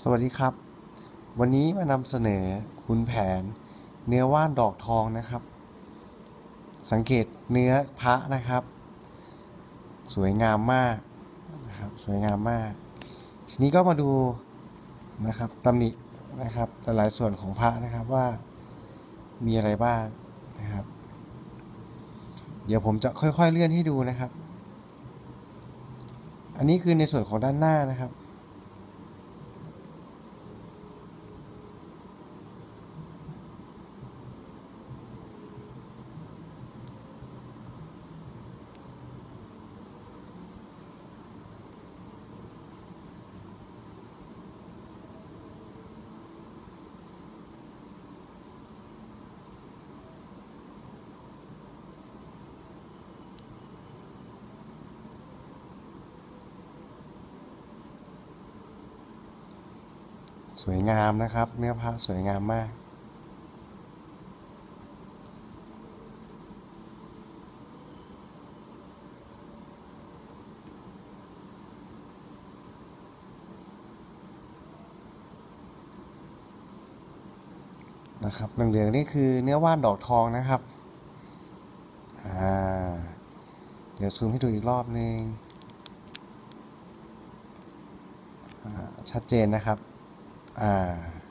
สวัสดีครับ วันนี้มานำเสนอคุณแผน เนื้อว่านดอกทองนะครับ สังเกตเนื้อพระนะครับ สวยงามมากนะครับสวยงามมาก ทีนี้ก็มาดูนะครับตำหนินะครับแต่หลายส่วนของพระนะครับว่ามีอะไรบ้างนะครับ เดี๋ยวผมจะค่อยๆเลื่อนให้ดูนะครับ อันนี้คือในส่วนของด้านหน้านะครับ สวยงามนะครับ เนื้อพระสวยงามมาก นะครับเหลืองๆนี่คือเนื้อว่านดอกทองนะครับอ่าเดี๋ยวซูมให้ดูอีกรอบนึงอ่าชัดเจนนะครับ อ่า